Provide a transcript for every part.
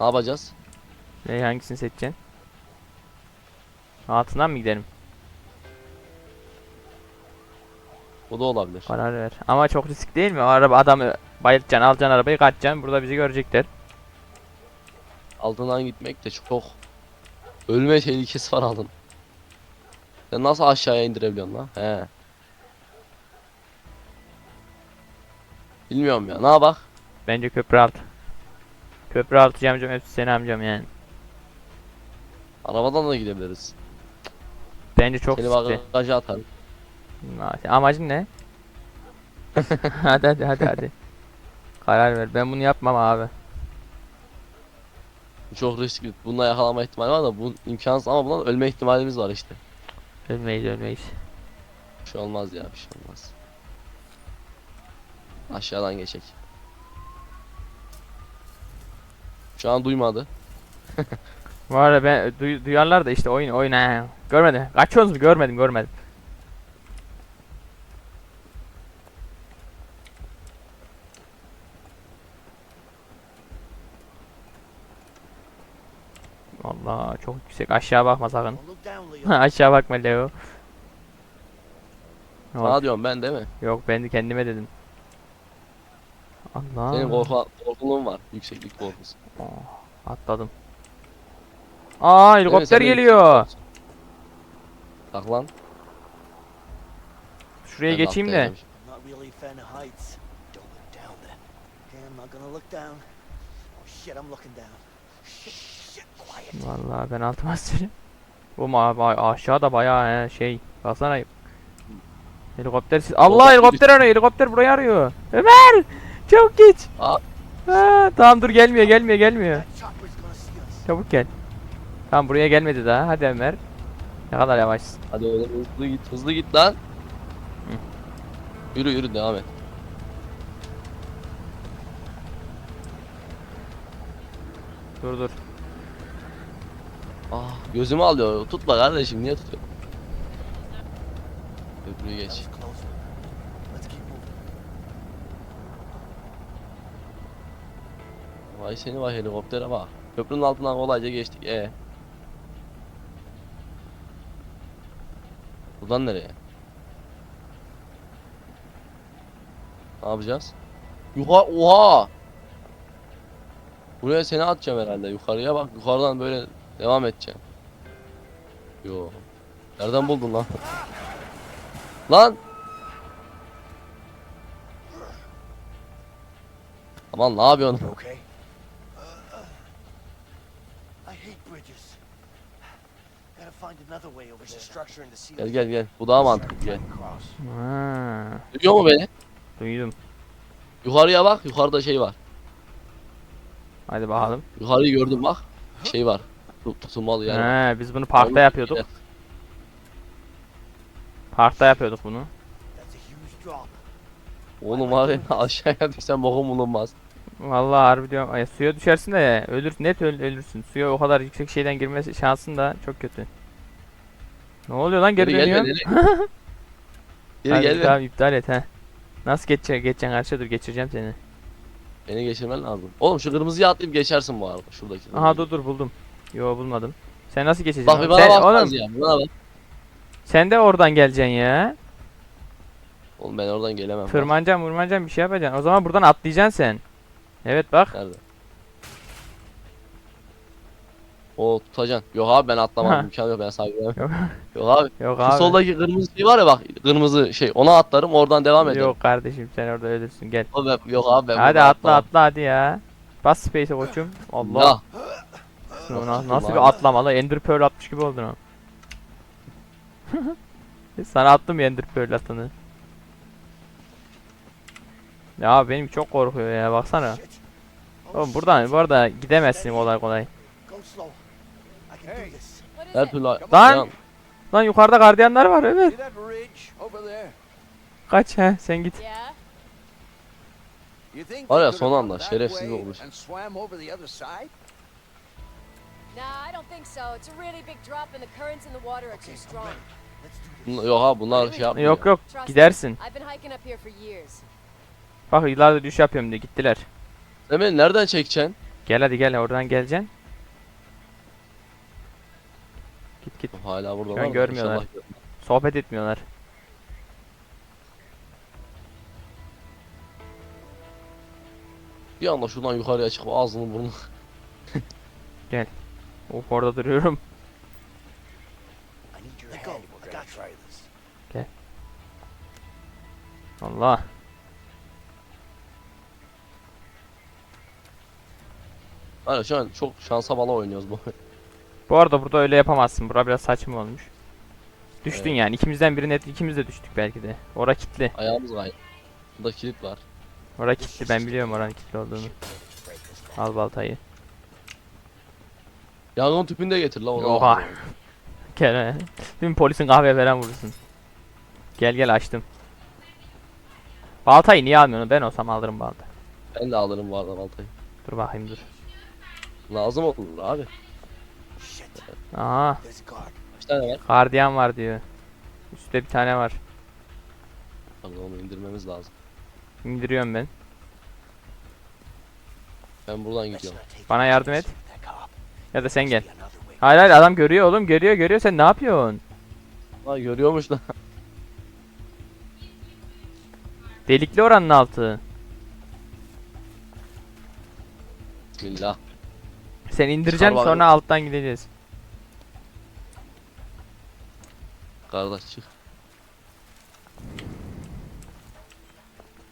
Ne yapacağız? Ne hangisini seçeceksin? Altından mı gidelim? Bu da olabilir. Karar ver. Ama çok risk değil mi? O araba adamı bayıltacaksın, alacaksın arabayı, kaçacaksın. Burada bizi görecekler. Altından gitmek de çok ölme tehlikesi var altın. Sen nasıl aşağıya indirebiliyorsun lan? He. Bilmiyorum ya. Ne yapak? Bence köprü altı. Köprü altı amcam hepsi seni amcam yani. Arabadan da gidebiliriz. Bence çok Seni riskli. bagaja atarım. Amacın ne? hadi hadi hadi hadi. Karar ver. Ben bunu yapmam abi. Çok riskli. Bununla yakalanma ihtimali var da bu imkansız ama bundan ölme ihtimalimiz var işte. Ölmeyiz ölmeyiz. Bir şey olmaz ya bir şey olmaz. Aşağıdan geçek. Şu an duymadı. Arada ben duy- duyarlar da işte oyun oyun he. Görmedim. Kaçıyorsunuz? Görmedim görmedim. Allah çok yüksek. Aşağı bakma sakın. Aşağı bakma Leo. Sana diyorum ben değil mi? yok ben de kendime dedim. Allah. Senin korku, korkuluğun var. Yükseklik korkusu. Atladım. Aa helikopter Senin geliyor. yükseklik korkusu. Bak lan. Şuraya Ben geçeyim de. Oh. Vallahi ben altıma sıçrayım. Bu aşağıda bayağı he, şey. Baksana. Helikopter siz- Allah helikopter arıyor. Helikopter burayı arıyor. Ömer! Çabuk geç. Aa. Ha, tamam dur gelmiyor gelmiyor gelmiyor. Çabuk gel. Tamam buraya gelmedi daha. Hadi Ömer. Ne kadar yavaşsın. Hadi oğlum hızlı git hızlı git lan. Yürü yürü devam et. Dur dur. Ah gözümü alıyor. Tutma kardeşim niye tutuyor? That geç. Vay seni vay helikoptere bak. Köprünün altından kolayca geçtik. E. Buradan nereye? Ne yapacağız? Yukarı oha! Buraya seni atacağım herhalde. Yukarıya bak. Yukarıdan böyle devam edeceğim. Yo. Nereden buldun lan? Lan! Aman ne yapıyorsun? Okay. I hate bridges. Gotta find another way over There's a there. structure in the Gel gel gel. Bu daha mantıklı gel. Cross. Ha, Duyuyor mu beni? duydum. Yukarıya bak. Yukarıda şey var. Hadi bakalım. Yukarıyı gördüm bak. Şey var. Tutulmalı yani. He, biz bunu parkta yapıyorduk. Parkta yapıyorduk bunu. Oğlum var ya aşağıya düşsen bokum bulunmaz. Vallahi harbi diyorum. Ay, suya düşersin de ölür net öl- ölürsün. Suya o kadar yüksek şeyden girmesi şansın da çok kötü. Ne oluyor lan geri, Geri dönüyor? Geri gelme. Tamam iptal et he. Nasıl geçeceksin? Geçeceksin karşıya dur geçireceğim seni. Beni geçirmen lazım. Oğlum şu kırmızıyı atlayıp geçersin bu arada. Şuradaki. Aha dur dur buldum. Yo bulmadım. Sen nasıl geçeceksin? Bak bir bana sen, oğlum, ya. Bana bak. sen de oradan geleceksin ya. Oğlum ben oradan gelemem. Bak, Tırmanacaksın vurmanacaksın bir şey yapacaksın. O zaman buradan atlayacaksın sen. Evet bak. Nerede? O tutacaksın. Yok abi ben atlamam. Ha. İmkanı yok ben saygılayamam. Yok, Yok abi. yok Şu abi. soldaki kırmızı şey var ya bak. Kırmızı şey. Ona atlarım oradan devam ederim. Yok kardeşim sen orada ölürsün gel. Ben- yok abi ben hadi atla atlamam. atla hadi ya. Bas space'e koçum. Allah. Ya. Nasıl na- nasıl bir atlamalı? Ender Pearl atmış gibi oldun o. Sana attım Ender Pearl atanı. Ya benim çok korkuyor ya baksana. Oğlum buradan bu arada gidemezsin kolay kolay. Hey. Her türlü Lan! Lan yukarıda gardiyanlar var evet. Kaç he sen git. Var ya son anda şerefsiz olmuş. Yok ha bunlar şey yapmıyor. Yok yok gidersin. Bak yıllardır düş yapıyorum diye gittiler. Emin nereden çekeceksin? Gel hadi gel oradan geleceksin. Git. Hala burada Şu var an mı? görmüyorlar. İnşallah gör- Sohbet etmiyorlar. Bir anda şuradan yukarıya çıkıp ağzını burnunu. Of orada duruyorum. I need your head. I got you. try this. Allah. Hani şu an çok şansa bala oynuyoruz bu. Bu arada burada öyle yapamazsın. Bura biraz saçma olmuş. Düştün Evet. yani. ikimizden biri net ikimiz de düştük belki de. Ora kilitli. Ayağımız kaydı. Burada kilit var. Ora kilitli. Ben biliyorum oranın kilitli olduğunu. Al baltayı. Yangın tüpünü de getir la o zaman. Oha. Gel he. Değil mi polisin kahve veren vurursun. Gel gel açtım. Baltayı niye almıyorsun? Ben olsam alırım balta. Ben de alırım bu arada baltayı. Dur bakayım dur. Lazım olur abi. Aha. Kaç tane var? Gardiyan var diyor. Üstte bir tane var. Tabii onu indirmemiz lazım. İndiriyorum ben. Ben buradan gidiyorum. Bana yardım et. Ya da sen gel. Hayır hayır adam görüyor oğlum görüyor görüyor sen ne yapıyorsun? Ha görüyormuş lan. Delikli oranın altı. Bismillah. Sen indireceksin sonra alttan gideceğiz. Kardeş çık.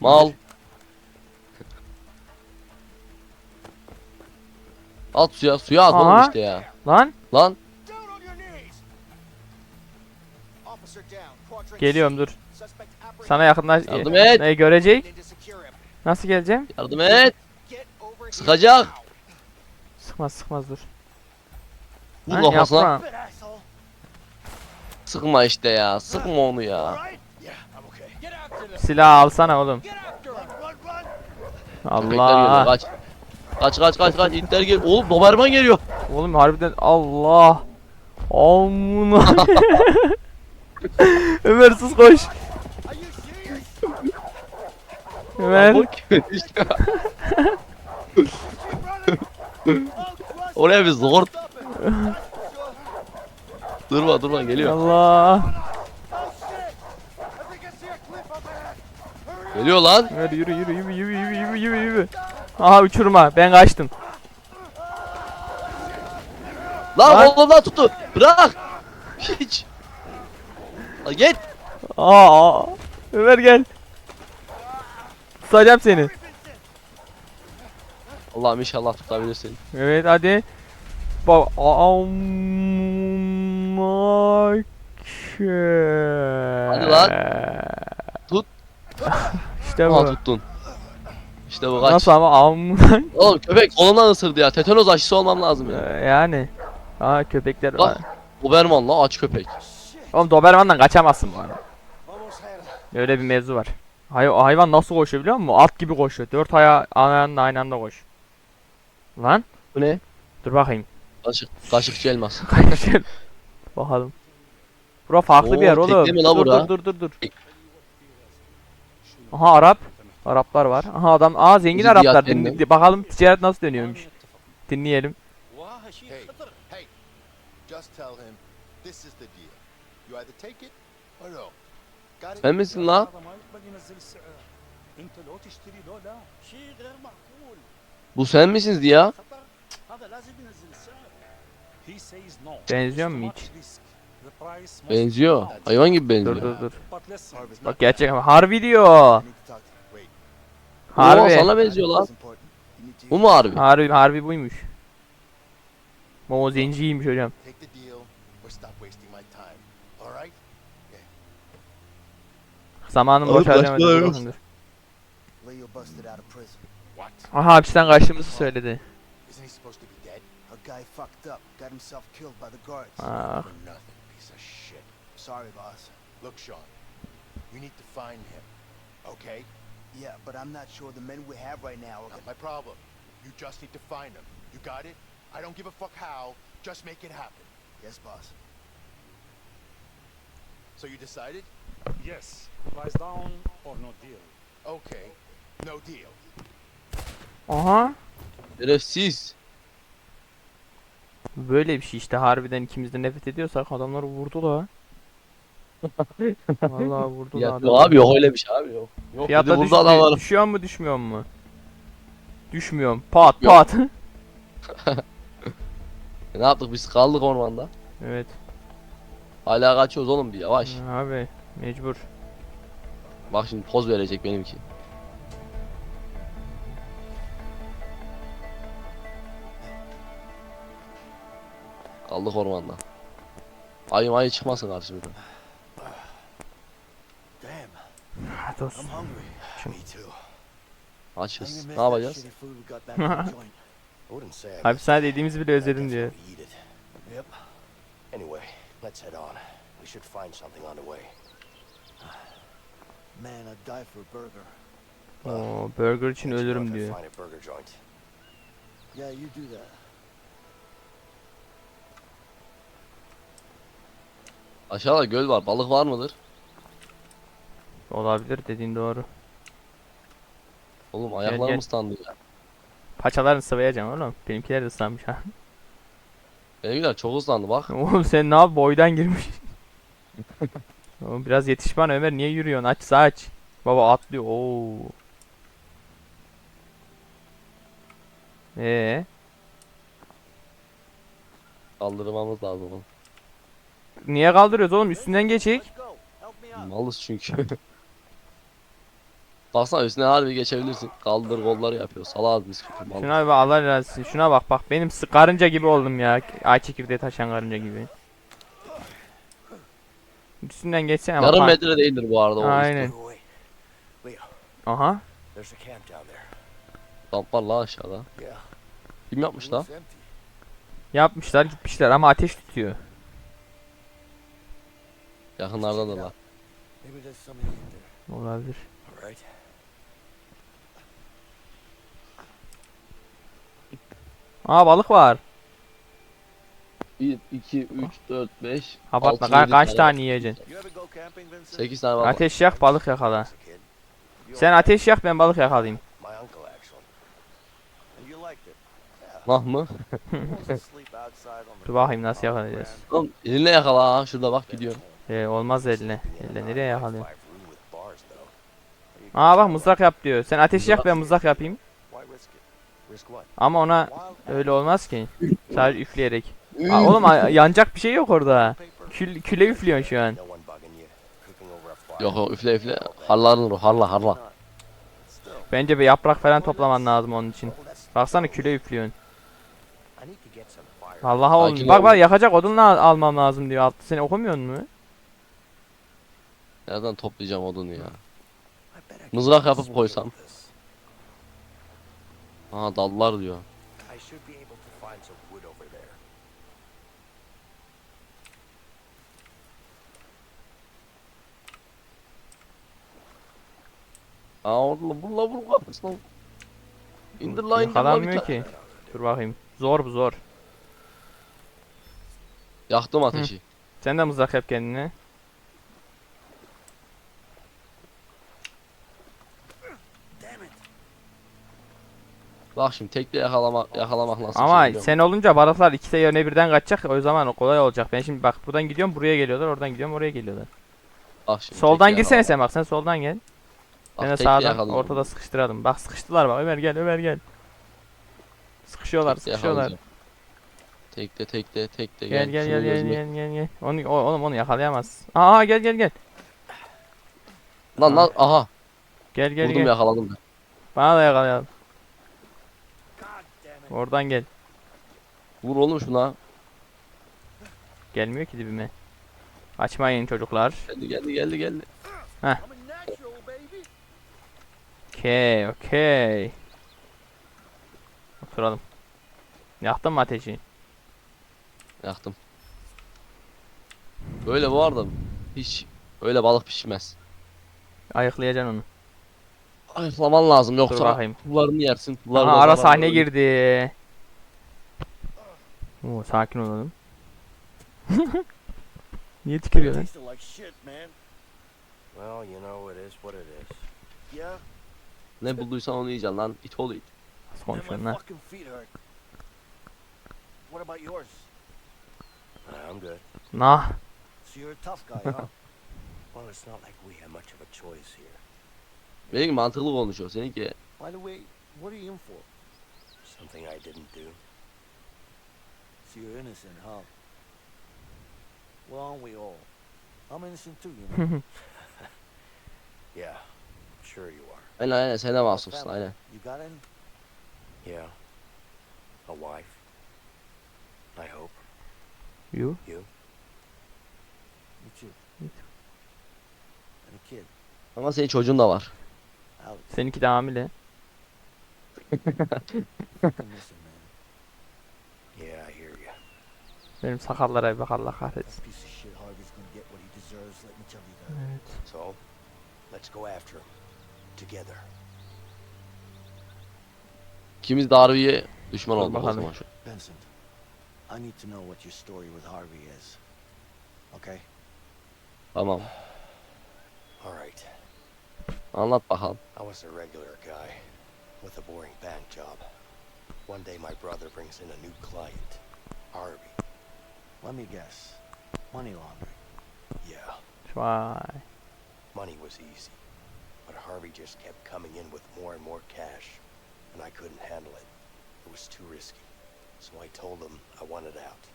Mal. At suya, suya at oğlum Aha. işte ya. Lan Lan geliyorum dur. Sana yaklaş. Yardım et. Ne görecek? Nasıl geleceğim? yardım et. Sıkacak. Sıkmaz sıkmaz dur. Vur Lan kafasına. yapma. Sıkma işte ya. Sıkma onu ya. Silah alsana oğlum. Allah. Kaç. Kaç kaç kaç kaç. İtler gel. Oğlum Doberman geliyor. Oğlum harbiden Allah. Amına. Ömer sus koş. Ömer. Oraya bir zor. Durma durma geliyor. Allah. Geliyor lan. Ömer yürü yürü yürü yürü yürü yürü yürü yürü. Aha uçurma ben kaçtım. Lan Lan. oğlum lan tuttu. Bırak. Hiç. Lan git. Aa, Ömer gel. Tutacağım seni. Allah'ım inşallah tutabilirsin. Evet hadi. Bak amma Hadi lan. Tut. işte bu. tuttun. İşte bu kaç. Nasıl ama amma Oğlum köpek kolundan ısırdı ya. Tetanoz aşısı olmam lazım ya. yani. Aa köpekler var. Doberman la aç köpek. Oğlum Doberman'dan kaçamazsın bu arada. Öyle bir mevzu var. Hay hayvan nasıl koşuyor biliyor musun? At gibi koşuyor. Dört ayağı ayağında aynı anda koş. Lan Bu ne? dur bakayım. Kaşık, kaşıkçı elmas. Bakalım. Bura farklı Oo, bir yer oğlum. Dur, dur dur dur dur. Aha Arap. Araplar var. Aha adam. Aa zengin Bizi Araplar. Dinli, bakalım ticaret nasıl dönüyormuş. Dinleyelim. Hey. Hey. Just tell him this is the deal. You either take it or no. Sen misin lan? Bu sen misiniz ya? Benziyor mu hiç? Benziyor. Hayvan gibi benziyor. Dur dur dur. Bak gerçek ama harbi diyor. Harbi. Oo, sana benziyor lan. Bu mu harbi? Harbi, harbi buymuş. Momo zenciymiş hocam. Zamanım boş harcamadım. Aha hapisten kaçtığımızı söyledi. Isn't he supposed to be dead? A guy fucked up, got himself killed by the guards. Ah. For nothing, piece of shit. Sorry, boss. Look, Sean, you need to find him. Okay? Yeah, but I'm not sure the men we have right now are Not my problem. You just need to find them. You got it? I don't give a fuck how. Just make it happen. Yes, boss. So you decided? yes, price down or no deal. Okay. No deal. Uh huh. Aha. Şerefsiz. Böyle bir şey işte harbiden ikimiz de nefret ediyorsak adamları vurdu la. Vallahi vurdu Ya, la yok abi yok öyle bir şey abi yok. Yok Fiyatla bir de burada adam düşmüyor, var. düşüyor mu düşmüyor mu? Düşmüyorum. Pat Yok. pat. Ne yaptık biz kaldık ormanda. evet. Hala kaçıyoruz oğlum bir yavaş. Abi mecbur. Bak şimdi poz verecek benimki. Kaldık ormanda. Ayı mayı çıkmasın karşımıza. Olsun. I Açız. Ne yapacağız? it. dediğimizi bile özledim diyor. Anyway, let's head on. We should find something on the way. Man, I'd die for a burger. Oo, burger için ölürüm diyor. Yeah, you do that. Aşağıda göl var. Balık var mıdır? Olabilir dediğin doğru. Oğlum gel. ayaklarım ıslandı ya. Paçalarını sıvayacaksın oğlum. Benimkiler de ıslanmış ha. Benimkiler çok ıslandı bak. Oğlum sen ne yap boydan girmiş. Oğlum biraz yetiş bana Ömer niye yürüyorsun? Aç aç. Baba atlıyor. Oo. Ee, Kaldırmamız lazım oğlum. Niye kaldırıyoruz oğlum? Üstünden geçik. Malız çünkü. Baksana üstüne harbi geçebilirsin. Kaldır kolları yapıyor. Salağız biz çünkü mal. Şuna bir bak Allah razı olsun. Şuna bak bak benim sı- karınca gibi oldum ya. Ay çekirdeği taşıyan karınca gibi. Üstünden geçsene bak. Yarım metre değildir bu arada Aynen. Aha. There's a camp down there. Kamp var la aşağıda. Yeah. Kim yapmış la? It's empty. Yapmışlar gitmişler ama ateş tutuyor. Yakınlarda da var. Olabilir. Aa balık var. 1, 2, 3, 4, 5, Abartma ka- kaç tane yiyeceksin? You ever go camping, Vincent? 8 tane var. Ateş yak balık yakala. Sen ateş yak ben balık yakalayayım. Nah mı? Dur bakayım nasıl yakalayacağız. Oğlum elinle yakala ha. Şurada bak gidiyor. Ee, olmaz eline. Elle nereye yakalıyor? Aa bak mızrak yap diyor. Sen ateş yak ben mızrak yapayım. Ama ona öyle olmaz ki. Sadece üfleyerek. Aa, oğlum yanacak bir şey yok orada. Kül, küle üflüyorsun şu an. Yok yok üfle üfle. Harların o harla harla. Bence bir yaprak falan toplaman lazım onun için. Baksana küle üflüyorsun. Allah'a oğlum. Bak bak yakacak odunla al- almam lazım diyor. Altta seni okumuyor mu? Nereden toplayacağım odunu ya? Can Mızrak yapıp koysam. Aa dallar diyor. Aa orada vur la vur kafasına. İndir la indir la bir ki. Dur bakayım. Zor bu zor. Yaktım ateşi. Sen de mızrak yap kendine. damn it. Bak şimdi tekle yakalamak yakalamak nasıl Ama şey sen olunca balıklar ikisi yöne birden kaçacak. O zaman kolay olacak. Ben şimdi bak buradan gidiyorum buraya geliyorlar. Oradan gidiyorum oraya geliyorlar. Bak şimdi Soldan girsene sen bak sen soldan gel. Bak, Ben de sağdan yakalayacağım. ortada sıkıştıralım. Bak sıkıştılar bak Ömer gel Ömer gel. Sıkışıyorlar Tekle sıkışıyorlar. yakalayacağım. Tekle tekle tekle Gel gel gel gel gözüme- gel gel gel. Onu oğlum onu yakalayamaz. Aa gel gel gel. Lan lan aha. Gel gel Vurdum gel. yakaladım ben. Bana da yakalayalım. Oradan gel. Vur oğlum şuna. Gelmiyor ki dibime. Açmayın çocuklar. Geldi geldi geldi geldi. Baby. Okey okey. Oturalım. Yaktın mı ateşi? Yaktım. Böyle bu arada hiç öyle balık pişmez. Ayıklayacaksın onu. Ayıklaman lazım Dur yoksa bakayım. pullarını yersin. Pullarına Aha ara sahne girdi. Oo sakin olalım. Niye tükürüyor lan? Tasted like shit, man. Well, you know, it is what it is. Yeah? Ne bulduysan onu yiyeceksin lan. it oğlu it. Nasıl konuşuyorsun lan? What about yours? I'm good. Nah. So you're a tough guy, huh? Well, it's not like we have much of a choice here. Benimki mantıklı konuşuyor. Seninki By the way, what are you in for? Something I didn't do. So you're innocent, huh? Well, aren't we all? I'm innocent too, you know. Yeah, sure you are. aynen aynen sen de masumsun aynen. You got any? Yeah. A wife. I hope. You? You? Me too. Me And a kid, Ama senin çocuğun da var. Seninki de hamile. Benim sakallara bir bak Allah kahretsin. Evet. So, let's go after him. Together. İkimiz de düşman Dur olduk o bakalım. zaman. şu- Vincent, I need to know what your story with Harvey is. Okay? Tamam. All right. Anlat bakalım. Was a regular guy with a boring bank job. One day my brother brings in a new client, Harvey. Let me guess. Money laundering. Yeah, Vay. money was easy. But Harvey just kept coming in with more and more cash, and I couldn't handle it. It was too risky. So I told him I wanted out.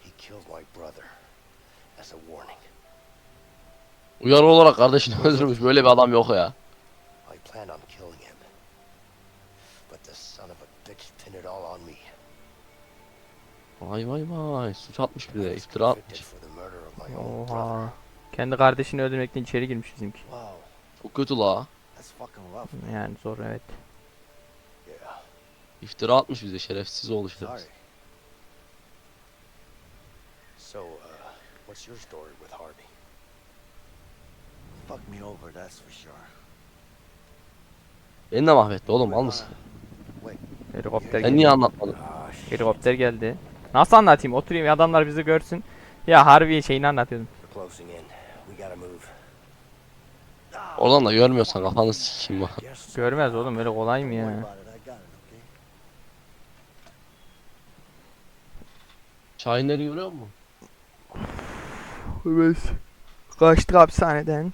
He killed my brother as a warning. Uyarı olarak kardeşini öldürmüş. Böyle bir adam yok ya. I planned on killing him. But the son of a bitch pinned it all on me. Vay vay vay. Suç atmış bir de. iftira atmış. Oha. Kendi kardeşini öldürmekten içeri girmiş bizimki. Wow, Çok kötü la. Yani zor evet. İftira atmış bize. Şerefsiz oldu işte. Sorry. So, uh, what's your story with Harvey? Fucked me over, that's for sure. Beni de mahvetti oğlum. Al mısın? Helikopter Sen geldi. niye anlatmadın? Ah. Helikopter geldi. Nasıl anlatayım? Oturayım adamlar bizi görsün. Ya Harvey şeyini anlatıyordum. Oradan da görmüyorsan kafanı sikeyim bak. Görmez oğlum öyle kolay mı ya? Şahinleri görüyor musun? Evet. Kaçtık hapishaneden.